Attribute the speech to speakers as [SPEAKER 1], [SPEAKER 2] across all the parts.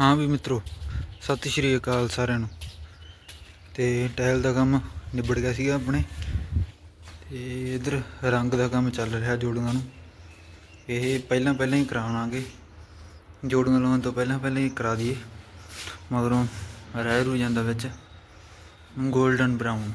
[SPEAKER 1] ਹਾਂ ਵੀ ਮਿੱਤਰੋ, ਸਤਿ ਸ਼੍ਰੀ ਅਕਾਲ ਸਾਰਿਆਂ ਨੂੰ। ਤੇ ਟਾਇਲ ਦਾ ਕੰਮ ਨਿਬੜ ਗਿਆ ਸੀਗਾ ਆਪਣੇ। ਤੇ ਇਧਰ ਰੰਗ ਦਾ ਕੰਮ ਚੱਲ ਰਿਹਾ ਜੋੜੀਆਂ ਨੂੰ। ਇਹ ਪਹਿਲਾਂ ਪਹਿਲਾਂ ਹੀ ਕਰਾਉਣਾਗੇ ਜੋੜੀਆਂ ਲਾਉਣ ਤੋਂ ਪਹਿਲਾਂ ਪਹਿਲਾਂ ਹੀ ਕਰਾ ਦਈਏ। ਮਗਰੋਂ ਰਹਿ ਰੂ ਜਾਂਦਾ ਵਿੱਚ। Golden brown.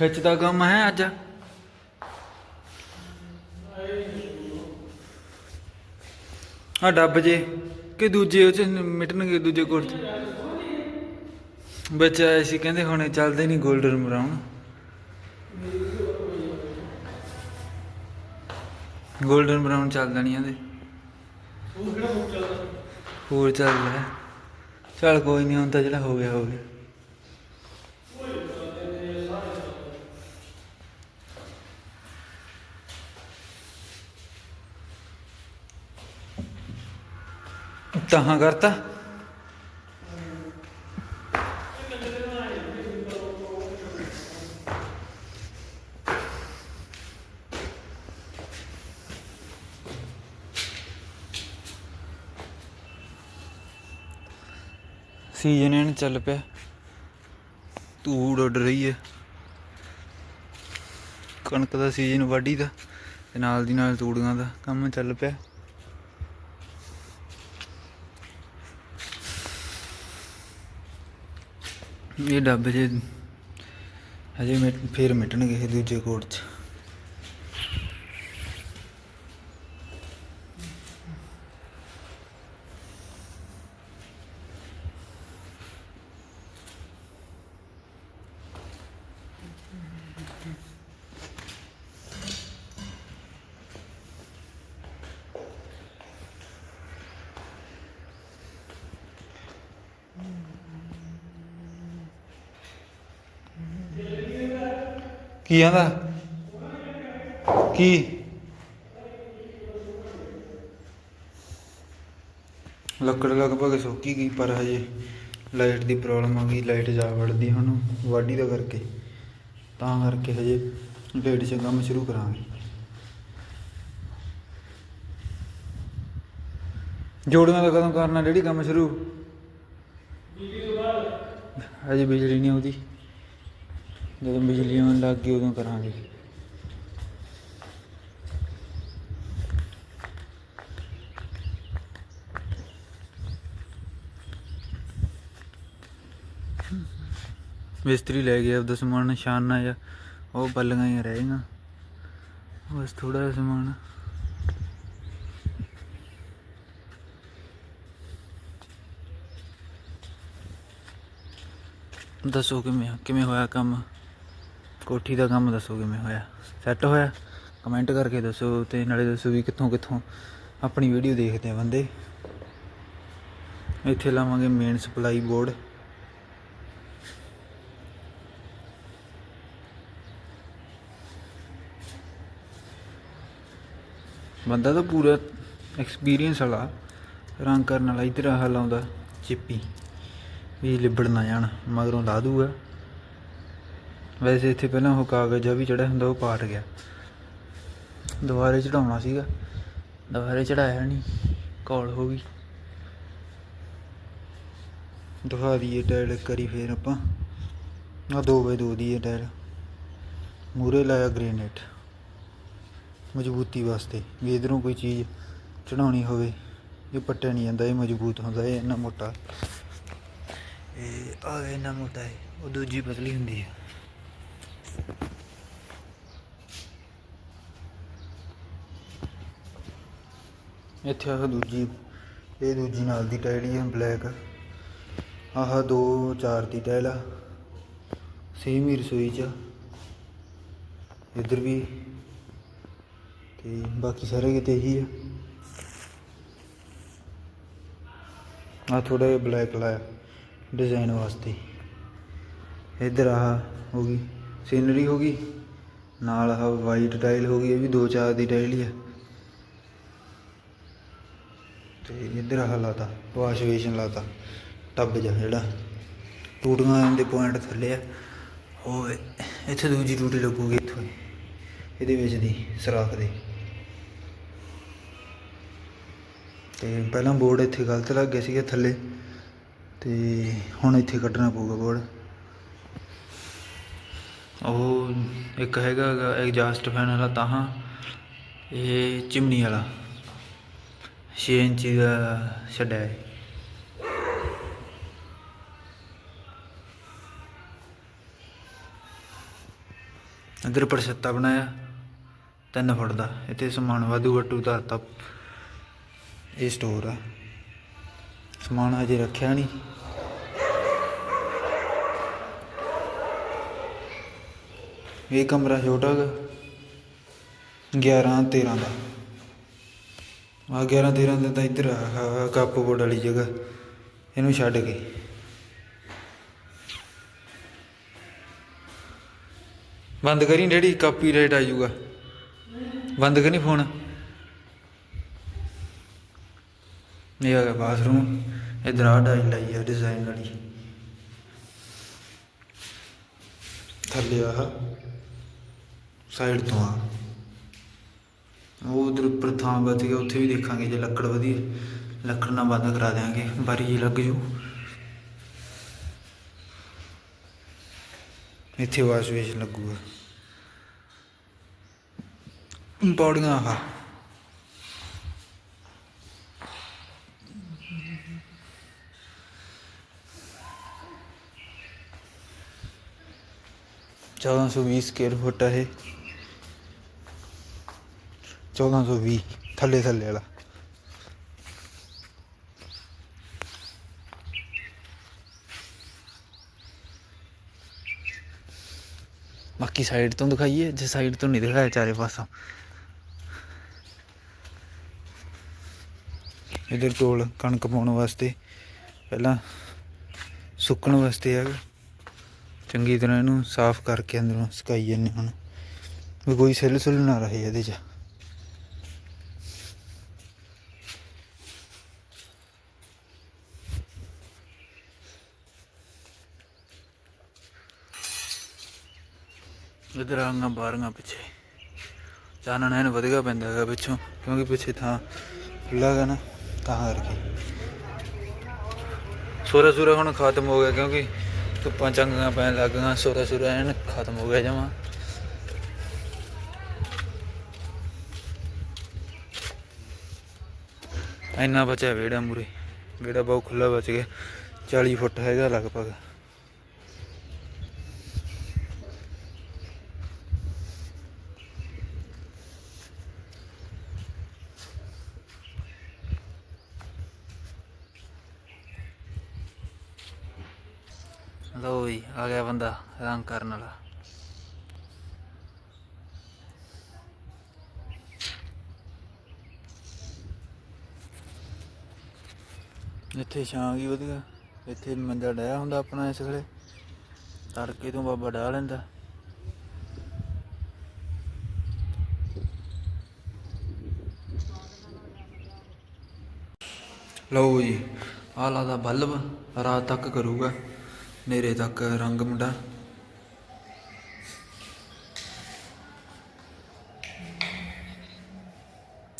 [SPEAKER 1] ਖਿੱਚ ਦਾ ਕੰਮ ਹੈ ਅੱਜ? ਆ ਡੱਬ ਜੇ, ਕਿ ਦੂਜੇ ਉਹ ਚ ਮਿਟਣਗੇ ਦੂਜੇ ਕੋਲ ਚ? ਬੱਚਾ ਐਸੀ ਕਹਿੰਦੇ ਹੁਣੇ ਚੱਲਦੇ ਨਹੀਂ 골ਡਨ ਬਰਾਊਨ 골ਡਨ ਬਰਾਊਨ ਚੱਲਦਾ ਨਹੀਂ ਆਂਦੇ ਹੋਰ ਚੱਲ ਰਿਹਾ। ਚੱਲ ਕੋਈ ਨਹੀਂ ਹੁਣ ਤਾਂ ਜਿਹੜਾ ਹੋ ਗਿਆ ਹੋ ਗਿਆ। ਤਹਾਂ ਕਰਤਾ। ਸੀਜ਼ਨ ਇਹਨ ਚੱਲ ਪਿਆ। ਧੂੜ ਉੱਡ ਰਹੀ ਹੈ ਕਣਕ ਦਾ ਸੀਜ਼ਨ ਵਾਢੀ ਦਾ ਤੇ ਨਾਲ ਦੀ ਨਾਲ ਤੂੜੀਆਂ ਦਾ ਕੰਮ ਚੱਲ ਪਿਆ। ਇਹ ਡੱਬ ਜੇ ਹਜੇ ਮਿਟ ਫੇਰ ਮਿਟਣਗੇ ਇਹ ਦੂਜੇ ਕੋਟ ਚ। ਕੀ ਆਂਦਾ? ਕੀ? ਲੱਕੜ ਲਗਭਗ ਸੁੱਕੀ ਗਈ, ਪਰ ਹਜੇ ਲਾਈਟ ਦੀ ਪ੍ਰੋਬਲਮ ਆ ਗਈ, ਲਾਈਟ ਜਾ ਵੜਦੀ ਹੁਣ ਵਾਢੀ ਦਾ ਕਰਕੇ। ਤਾਂ ਕਰਕੇ ਹਜੇ ਲੇਟ 'ਚ ਕੰਮ ਸ਼ੁਰੂ ਕਰਾਂਗੇ। ਜੋੜੀਆਂ ਦਾ ਕਦੋਂ ਕਰਨਾ ਜਿਹੜੀ ਕੰਮ ਸ਼ੁਰੂ? ਹਜੇ ਬਿਜਲੀ ਨਹੀਂ ਆਉਂਦੀ। ਜਦੋਂ ਬਿਜਲੀ ਆਉਣ ਲੱਗ ਗਈ, ਉਦੋਂ ਕਰਾਂਗੇ। ਮਿਸਤਰੀ ਲੈ ਗਿਆ, ਆਪਦਾ ਸਮਾਨ ਨਿਸ਼ਾਨਾ ਜਾਂ ਉਹ ਬੱਲੀਆਂ ਹੀ ਰਹਿ ਗਈਆਂ। ਬਸ ਥੋੜਾ ਜਿਹਾ ਸਮਾਨ। ਦੱਸੋ ਕਿਵੇਂ ਕਿਵੇਂ ਹੋਇਆ ਕੰਮ? ਕੋਠੀ ਦਾ ਕੰਮ ਦੱਸੋ ਕਿਵੇਂ ਹੋਇਆ? ਸੈੱਟ ਹੋਇਆ? ਕਮੈਂਟ ਕਰਕੇ ਦੱਸੋ ਤੇ ਨਾਲੇ ਦੱਸੋ ਵੀ ਕਿੱਥੋਂ ਕਿੱਥੋਂ ਆਪਣੀ ਵੀਡੀਓ ਦੇਖਦੇ ਆ ਬੰਦੇ। ਇੱਥੇ ਲਾਵਾਂਗੇ ਮੇਨ ਸਪਲਾਈ ਬੋਰਡ ਬੰਦਾ ਤਾਂ ਪੂਰਾ ਐਕਸਪੀਰੀਅੰਸ ਵਾਲਾ, ਰੰਗ ਕਰਨ ਵਾਲਾ ਇਧਰ ਆਹ ਲਾਉਂਦਾ, ਚਿੱਪੀ। ਵੀ ਲਿਬੜ ਨਾ ਜਾਣ, ਮਗਰੋਂ ਲਾ ਦੂਗਾ। ਵੈਸੇ ਇੱਥੇ ਪਹਿਲਾਂ ਉਹ ਕਾਗਜ਼ ਆ ਵੀ ਚੜਿਆ ਹੁੰਦਾ ਉਹ ਪਾਟ ਗਿਆ। ਦੁਬਾਰੇ ਚੜਾਉਣਾ ਸੀਗਾ। ਦੁਬਾਰੇ ਚੜਾਇਆ ਨਹੀਂ ਕੌਲ ਹੋ ਗਈ। ਦਿਖਾ ਦਈਏ ਟਾਇਲ ਕਰੀ ਵਾਰੀ ਫੇਰ ਆਪਾਂ। ਆ 2 ਬਾਈ 2 ਦੀ ਹੈ ਟਾਇਲ। ਮੂਰੇ ਲਾਇਆ ਗ੍ਰੇਨਾਈਟ ਮਜ਼ਬੂਤੀ ਵਾਸਤੇ। ਵੀ ਇਧਰੋਂ ਕੋਈ ਚੀਜ਼ ਚੜਾਉਣੀ ਹੋਵੇ। ਇਹ ਪੱਟਿਆ ਨਹੀਂ ਜਾਂਦਾ, ਇਹ ਮਜ਼ਬੂਤ ਹੁੰਦਾ, ਇਹ ਇੰਨਾ ਮੋਟਾ। ਇਹ ਆ ਇੰਨਾ ਮੋਟਾ ਹੈ, ਉਹ ਦੂਜੀ ਪਤਲੀ ਹੁੰਦੀ ਹੈ। ਇੱਥੇ ਆਹ ਦੂਜੀ, ਇਹ ਦੂਜੀ ਨਾਲ ਦੀ ਟਾਇਲ ਹੀ ਹੈ ਬਲੈਕ ਆਹ ਦੋ, ਚਾਰ ਦੀ ਟਾਇਲ ਆ। ਸੇਮ ਹੀ ਰਸੋਈ ਚ ਇੱਧਰ ਵੀ। ਤੇ ਬਾਕੀ ਸਾਰੇ ਕਿਤੇ ਇਹੀ ਆ। ਆ ਥੋੜਾ ਜਿਹਾ ਬਲੈਕ ਲਾਇਆ ਡਿਜ਼ਾਈਨ ਵਾਸਤੇ। ਇੱਧਰ ਆਹ ਹੋ ਗਈ ਸੀਨਰੀ ਹੋ ਗਈ। ਨਾਲ ਆਹ ਵਾਈਟ ਟਾਇਲ ਹੋ ਗਈ, ਇਹ ਵੀ ਦੋ ਚਾਰ ਦੀ ਟਾਇਲ ਹੀ ਆ। ਤੇ ਇੱਧਰ ਆਹ ਲਾਤਾ ਵਾਸ਼ ਬੇਸ਼ਨ ਲਾਤਾ, ਟੱਬ ਜਿਹਾ ਜਿਹੜਾ। ਟੂਟੀਆਂ ਦੇ ਪੁਆਇੰਟ ਥੱਲੇ ਆ। ਉਹ ਇੱਥੇ ਦੂਜੀ ਟੂਟੀ ਲੱਗੂਗੀ ਇੱਥੋਂ ਹੀ। ਇਹਦੇ ਵਿੱਚ ਦੀ ਸਰਾਖ ਦੇ। ਤੇ ਪਹਿਲਾਂ ਬੋਰਡ ਇੱਥੇ ਗਲਤ ਲੱਗ ਗਿਆ ਸੀਗਾ ਥੱਲੇ। ਤੇ ਹੁਣ ਇੱਥੇ ਕੱਢਣਾ ਪਊਗਾ ਬੋਰਡ। ਉਹ ਇੱਕ ਹੈਗਾ ਐਗਜ਼ਾਸਟ ਫੈਨ ਵਾਲਾ, ਤਾਂ ਇਹ ਚਿਮਨੀ ਵਾਲਾ। 6 ਇੰਚੀ ਦਾ ਛੱਡਿਆ ਹੈ ਅੰਦਰ ਪਰਛੱਤਾ ਬਣਾਇਆ, ਤਿੰਨ ਫੁੱਟ ਦਾ ਇੱਥੇ ਸਮਾਨ ਵਾਧੂ ਘੱਟੂ ਧਰਤਾ ਇਹ ਸਟੋਰ ਆ। ਸਮਾਨ ਹਜੇ ਰੱਖਿਆ ਨਹੀਂ। ਇਹ ਕਮਰਾ ਛੋਟਾ ਗਾ 11 13 ਦਾ। ਆ 11 13 ਦਿਨ ਤਾਂ ਇੱਧਰ ਆ ਕੱਪ ਬੋਰਡ ਵਾਲੀ ਜਗ੍ਹਾ। ਇਹਨੂੰ ਛੱਡ ਕੇ। ਬੰਦ ਕਰੀ ਡੈਡੀ ਕਾਪੀਰਾਈਟ ਆ ਜਾਊਗਾ। ਬੰਦ ਕਰੀ ਫੋਨ ਇਹ ਆ ਗਿਆ ਬਾਥਰੂਮ ਇਧਰ ਆ ਡਾਈ ਲਾਈ ਆ ਡਿਜ਼ਾਈਨ ਵਾਲੀ। ਥੱਲੇ ਆਹ। ਸਾਈਡ ਤੋਂ ਆ। ਉਹ ਉਧਰ ਪ੍ਰਥਾਂ ਬਚ ਗਿਆ, ਉੱਥੇ ਵੀ ਦੇਖਾਂਗੇ ਜੇ ਲੱਕੜ ਵਧੀਆ। ਲੱਕੜ ਨਾਲ ਬੰਦ ਕਰਾ ਦੇਾਂਗੇ ਬਾਰੀ ਜੀ ਲੱਗ ਜੂ। ਇੱਥੇ ਵਾਸ਼ ਵੇਸ਼ ਲੱਗੂਗਾ। ਪੌੜੀਆਂ ਆ चौदह सौ बीस स्क्वेयर फुट है 1420 ਥੱਲੇ ਥੱਲੇ ਵਾਲਾ। ਬਾਕੀ ਸਾਈਡ ਤੋਂ ਦਿਖਾਈਏ, ਜੇ ਸਾਈਡ ਤੋਂ ਨਹੀਂ ਦਿਖਾਇਆ ਚਾਰੇ ਪਾਸਾ। ਇਧਰ ਟੋਲ ਕਣਕ ਪਾਉਣ ਵਾਸਤੇ ਪਹਿਲਾਂ ਸੁੱਕਣ ਵਾਸਤੇ ਆ। ਚੰਗੀ ਤਰ੍ਹਾਂ ਇਹਨੂੰ ਸਾਫ਼ ਕਰਕੇ ਅੰਦਰੋਂ ਸੁਕਾਈ ਜਾਂਦੇ ਹੁਣ। ਵੀ ਕੋਈ ਸੈਲ ਸੁਲ ਨਾ ਰਹੇ ਇਹਦੇ 'ਚ। ਇਧਰ ਆਂਗਾ ਬਾਹਰੀਆਂ ਪਿੱਛੇ। ਚਾਨਣ ਐਨ ਵਧੀਆ ਪੈਂਦਾ ਹੈਗਾ ਪਿੱਛੋਂ, ਕਿਉਂਕਿ ਪਿੱਛੇ ਥਾਂ ਖੁੱਲ੍ਹਾ ਹੈਗਾ ਨਾ, ਤਾਂ ਕਰਕੇ। ਸੂਰਾ ਸੂਰਾ ਹੁਣ ਖਤਮ ਹੋ ਗਿਆ ਕਿਉਂਕਿ ਧੁੱਪਾਂ ਚੰਗੀਆਂ ਪੈਣ ਲੱਗ ਗਈਆਂ ਸੂਰਾ ਸੂਰਾ ਐਨ ਖਤਮ ਹੋ ਗਿਆ ਜਮਾ। ਇੰਨਾ ਬਚਿਆ ਵਿਹੜਾ ਮੂਰੇ, ਵਿਹੜਾ ਬਹੁਤ ਖੁੱਲਾ ਬਚ ਗਿਆ 40 ਫੁੱਟ ਹੈਗਾ ਲਗਭਗ। ਲਓ ਜੀ ਆ ਗਿਆ ਬੰਦਾ ਰੰਗ ਕਰਨ ਵਾਲਾ। ਇੱਥੇ ਛਾਂ ਵੀ ਵਧੀਆ, ਇੱਥੇ ਮੰਜਾ ਡਾਇਆ ਹੁੰਦਾ ਆਪਣਾ ਇਸ ਵੇਲੇ। ਤੜਕੇ ਤੋਂ ਬਾਬਾ ਡਾਹ ਲੈਂਦਾ। ਲਓ ਜੀ ਆਲਾ ਦਾ ਬਲਬ, ਰਾਤ ਤੱਕ ਕਰੂਗਾ। ਨੇਰੇ ਤੱਕ ਰੰਗ ਮੁੰਡਾ।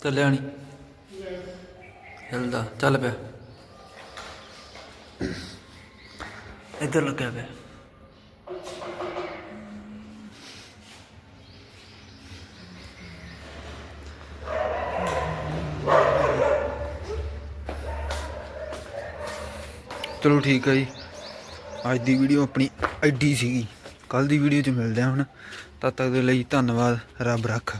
[SPEAKER 1] ਚੱਲਿਆ ਨਹੀਂ ਹਿਲਦਾ ਚੱਲ ਪਿਆ। ਇੱਧਰ ਲੱਗਿਆ ਪਿਆ। ਚਲੋ ਠੀਕ ਹੈ ਜੀ। ਅੱਜ ਦੀ ਵੀਡੀਓ ਆਪਣੀ ਐਡੀ ਸੀਗੀ। ਕੱਲ ਦੀ ਵੀਡੀਓ 'ਚ ਮਿਲਦੇ ਹਾਂ ਹੁਣ। ਤਦ ਤੱਕ ਦੇ ਲਈ ਧੰਨਵਾਦ। ਰੱਬ ਰੱਖਾ।